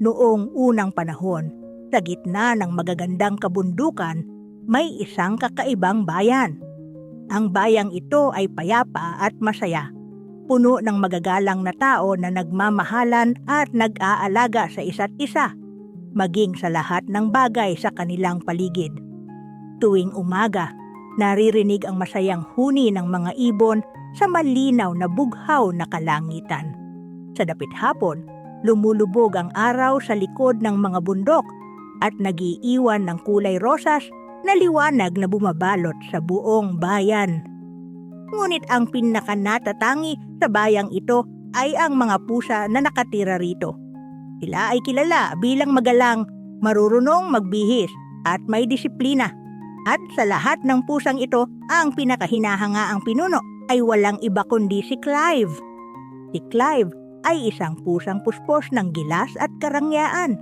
Noong unang panahon, sa gitna ng magagandang kabundukan, may isang kakaibang bayan. Ang bayang ito ay payapa at masaya. Puno ng magagalang na tao na nagmamahalan at nag-aalaga sa isa't isa, maging sa lahat ng bagay sa kanilang paligid. Tuwing umaga, naririnig ang masayang huni ng mga ibon sa malinaw na bughaw na kalangitan. Sa dapit hapon, lumulubog ang araw sa likod ng mga bundok at nagiiwan ng kulay rosas na liwanag na bumabalot sa buong bayan. Ngunit ang pinakanatatangi sa bayang ito ay ang mga pusa na nakatira rito. Sila ay kilala bilang magalang, marurunong magbihis at may disiplina. At sa lahat ng pusang ito, ang pinakahinahanga ang pinuno ay walang iba kundi si Clive. Si Clive ay isang pusang puspos ng gilas at karangyaan.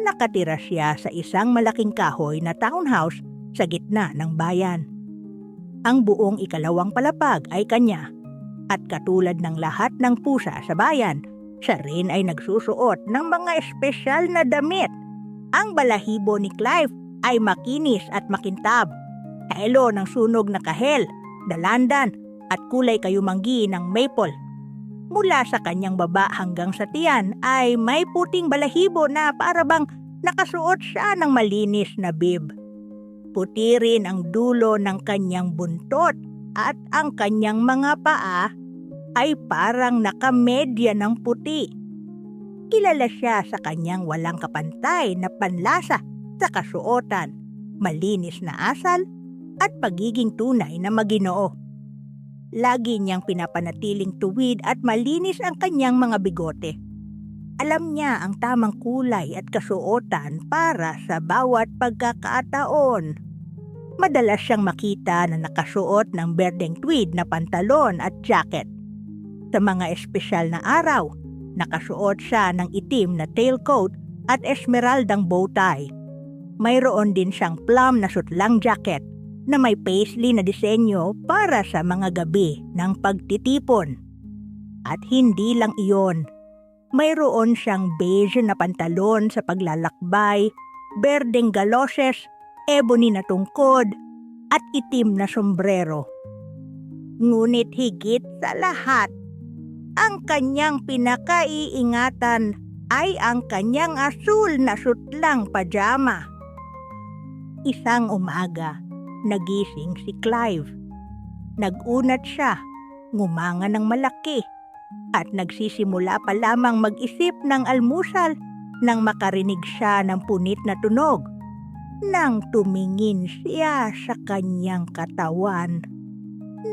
Nakatira siya sa isang malaking kahoy na townhouse sa gitna ng bayan. Ang buong ikalawang palapag ay kanya at katulad ng lahat ng pusa sa bayan, siya rin ay nagsusuot ng mga espesyal na damit. Ang balahibo ni Clive ay makinis at makintab. Kaelo ng sunog na kahel, dalandan at kulay kayumanggi ng maple. Mula sa kanyang baba hanggang sa tiyan ay may puting balahibo na parabang nakasuot siya ng malinis na bib. Puti rin ang dulo ng kanyang buntot at ang kanyang mga paa ay parang nakamedya ng puti. Kilala siya sa kanyang walang kapantay na panlasa sa kasuotan, malinis na asal at pagiging tunay na maginoo. Lagi niyang pinapanatiling tuwid at malinis ang kanyang mga bigote. Alam niya ang tamang kulay at kasuotan para sa bawat pagkakataon. Madalas siyang makita na nakasuot ng berdeng tweed na pantalon at jacket. Sa mga espesyal na araw, nakasuot siya ng itim na tailcoat at esmeraldang bow tie. Mayroon din siyang plum na sutlang jacket na may paisley na disenyo para sa mga gabi ng pagtitipon. At hindi lang iyon, mayroon siyang beige na pantalon sa paglalakbay, berdeng galoses, ebony na tungkod, at itim na sombrero. Ngunit higit sa lahat, ang kanyang pinakaiingatan ay ang kanyang asul na sutlang pajama. Isang umaga, nagising si Clive. Nagunat siya, ngumanga ng malaki, at nagsisimula pa lamang mag-isip ng almusal nang makarinig siya ng punit na tunog. Nang tumingin siya sa kanyang katawan,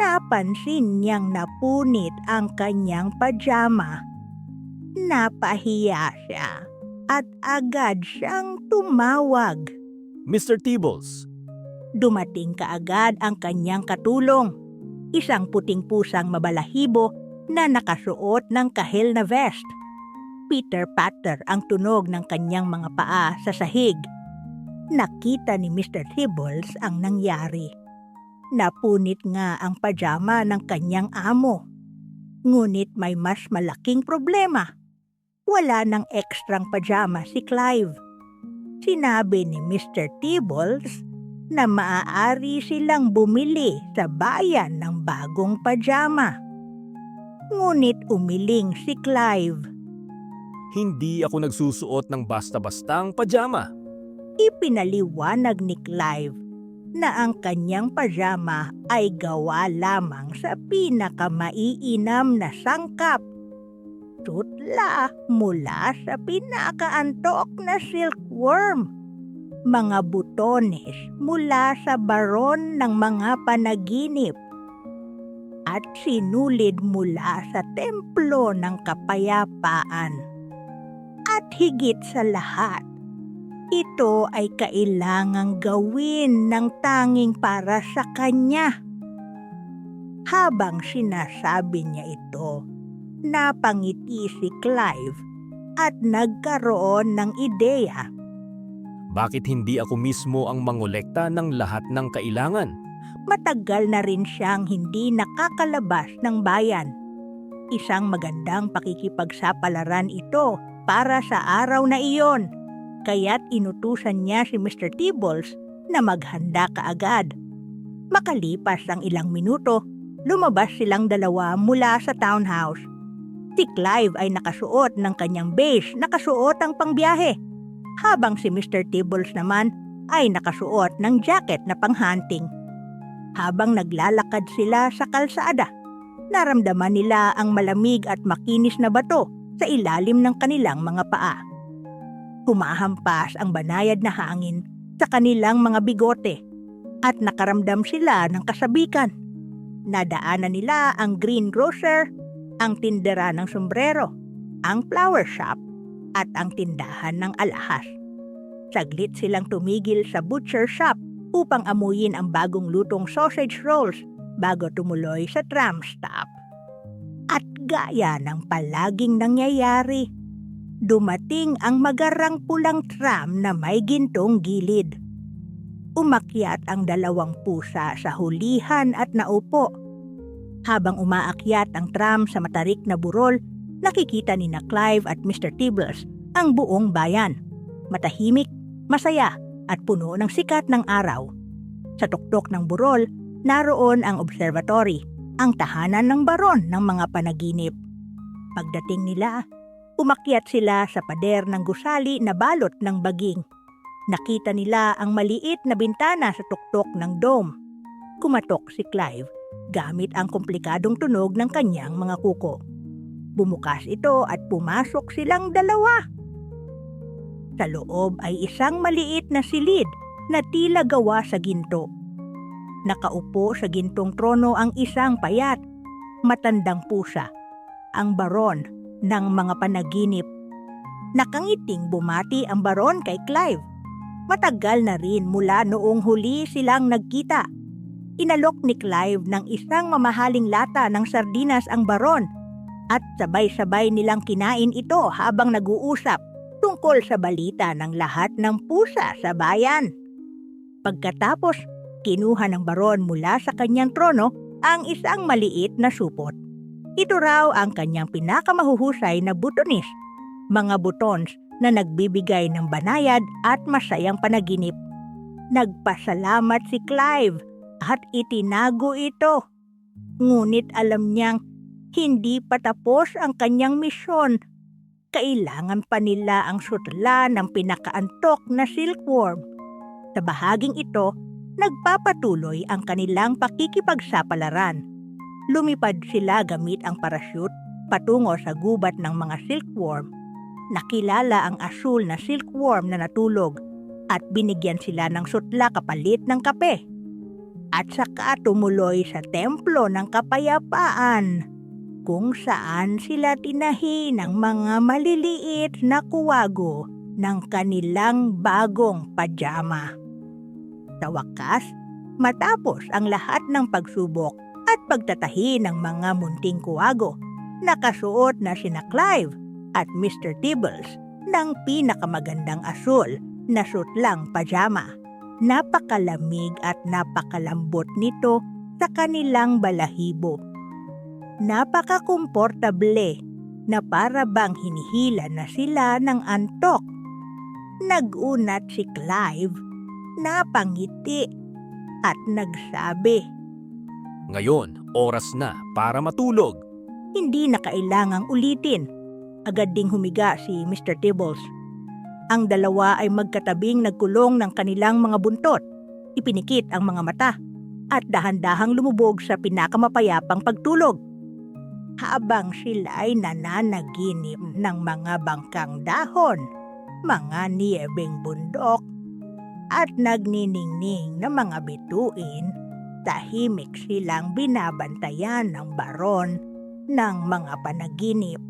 napansin niyang napunit ang kanyang pajama. Napahiya siya at agad siyang tumawag. Mr. Tibbles, Dumating kaagad ang kanyang katulong, isang puting pusang mabalahibo na nakasuot ng kahel na vest. Peter Patter ang tunog ng kanyang mga paa sa sahig. Nakita ni Mr. Tibbles ang nangyari. Napunit nga ang pajama ng kanyang amo. Ngunit may mas malaking problema. Wala ng ekstrang pajama si Clive. Sinabi ni Mr. Tibbles na maaari silang bumili sa bayan ng bagong pajama. Ngunit umiling si Clive. hindi ako nagsusuot ng basta-bastang pajama. Ipinaliwanag ni Clive na ang kanyang pajama ay gawa lamang sa pinakamaiinam na sangkap. Tutla mula sa pinakaantok na silkworm. Mga butones mula sa baron ng mga panaginip. At sinulid mula sa templo ng kapayapaan. At higit sa lahat, ito ay kailangang gawin ng tanging para sa kanya. Habang sinasabi niya ito, napangiti si Clive at nagkaroon ng ideya. Bakit hindi ako mismo ang mangolekta ng lahat ng kailangan? Matagal na rin siyang hindi nakakalabas ng bayan. Isang magandang pakikipagsapalaran ito para sa araw na iyon. Kaya't inutusan niya si Mr. Tibbles na maghanda kaagad. Makalipas ang ilang minuto, lumabas silang dalawa mula sa townhouse. Si Clive ay nakasuot ng kanyang beige na kasuot ang pangbiyahe, habang si Mr. Tibbles naman ay nakasuot ng jacket na panghunting. Habang naglalakad sila sa kalsada, naramdaman nila ang malamig at makinis na bato sa ilalim ng kanilang mga paa. Humahampas ang banayad na hangin sa kanilang mga bigote at nakaramdam sila ng kasabikan. Nadaanan nila ang greengrocer, ang tindera ng sombrero, ang flower shop, at ang tindahan ng alahas. Saglit silang tumigil sa butcher shop upang amuyin ang bagong lutong sausage rolls bago tumuloy sa tram stop. At gaya ng palaging nangyayari, dumating ang magarang pulang tram na may gintong gilid. Umakyat ang dalawang pusa sa hulihan at naupo. Habang umaakyat ang tram sa matarik na burol, nakikita ni na Clive at Mr. Tibbles ang buong bayan. Matahimik, masaya at puno ng sikat ng araw. Sa tuktok ng burol, naroon ang observatory, ang tahanan ng baron ng mga panaginip. Pagdating nila, umakyat sila sa pader ng gusali na balot ng baging. Nakita nila ang maliit na bintana sa tuktok ng dome. Kumatok si Clive gamit ang komplikadong tunog ng kanyang mga kuko. Bumukas ito at pumasok silang dalawa. Sa loob ay isang maliit na silid na tila gawa sa ginto. Nakaupo sa gintong trono ang isang payat, matandang pusa, ang baron ng mga panaginip. Nakangiting bumati ang baron kay Clive. Matagal na rin mula noong huli silang nagkita. Inalok ni Clive ng isang mamahaling lata ng sardinas ang baron at sabay-sabay nilang kinain ito habang nag-uusap tungkol sa balita ng lahat ng pusa sa bayan. Pagkatapos, kinuha ng baron mula sa kanyang trono ang isang maliit na supot. Ito raw ang kanyang pinakamahuhusay na butonis, mga butons na nagbibigay ng banayad at masayang panaginip. Nagpasalamat si Clive at itinago ito. Ngunit alam niyang hindi pa tapos ang kanyang misyon. Kailangan pa nila ang sutla ng pinakaantok na silkworm. Sa bahaging ito, nagpapatuloy ang kanilang pakikipagsapalaran. Lumipad sila gamit ang parachute patungo sa gubat ng mga silkworm. Nakilala ang asul na silkworm na natulog at binigyan sila ng sutla kapalit ng kape. At saka tumuloy sa templo ng kapayapaan kung saan sila tinahi ng mga maliliit na kuwago ng kanilang bagong pajama. Sa wakas, matapos ang lahat ng pagsubok at pagtatahi ng mga munting kuwago, nakasuot na sina Clive at Mr. Tibbles ng pinakamagandang asul na sutlang pajama. Napakalamig at napakalambot nito sa kanilang balahibo napakakomportable na para bang hinihila na sila ng antok. Nagunat si Clive, napangiti at nagsabi, Ngayon, oras na para matulog. hindi na kailangang ulitin. Agad ding humiga si Mr. Tibbles. Ang dalawa ay magkatabing nagkulong ng kanilang mga buntot. Ipinikit ang mga mata at dahan-dahang lumubog sa pinakamapayapang pagtulog habang sila ay nananaginip ng mga bangkang dahon, mga niyebeng bundok, at nagniningning na mga bituin, tahimik silang binabantayan ng baron ng mga panaginip.